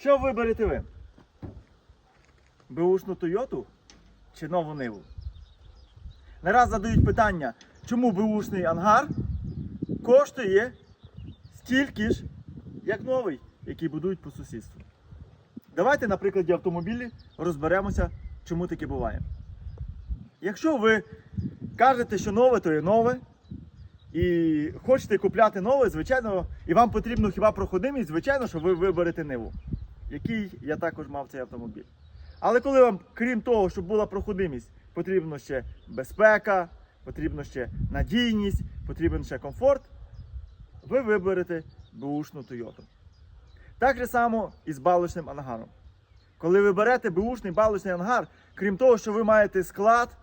Що виберете ви? Беушну Тойоту чи нову Ниву? Не раз задають питання, чому беушний ангар коштує стільки ж, як новий, який будують по сусідству. Давайте на прикладі автомобілі розберемося, чому таке буває. Якщо ви кажете, що нове, то є нове, і хочете купляти нове, звичайно, і вам потрібно хіба проходимість, звичайно, що ви виберете Ниву, який я також мав цей автомобіль. Але коли вам, крім того, щоб була проходимість, потрібно ще безпека, потрібно ще надійність, потрібен ще комфорт, ви виберете бушну Toyota. Так же само і з балочним ангаром. Коли ви берете бушний балочний ангар, крім того, що ви маєте склад,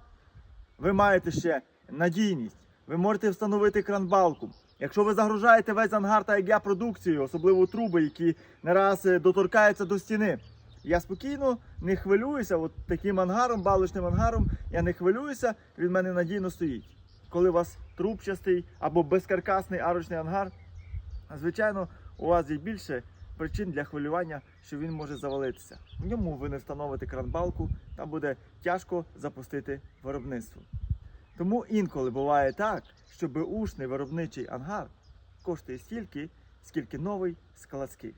ви маєте ще надійність. Ви можете встановити кранбалку. Якщо ви загружаєте весь ангар, так як я продукцію, особливо труби, які не раз е, доторкаються до стіни. Я спокійно не хвилююся, от таким ангаром, балочним ангаром, я не хвилююся, він в мене надійно стоїть. Коли у вас трубчастий або безкаркасний арочний ангар, звичайно, у вас є більше причин для хвилювання, що він може завалитися. В ньому ви не встановите кранбалку, там буде тяжко запустити виробництво. Тому інколи буває так, що беушний виробничий ангар коштує стільки, скільки новий складський.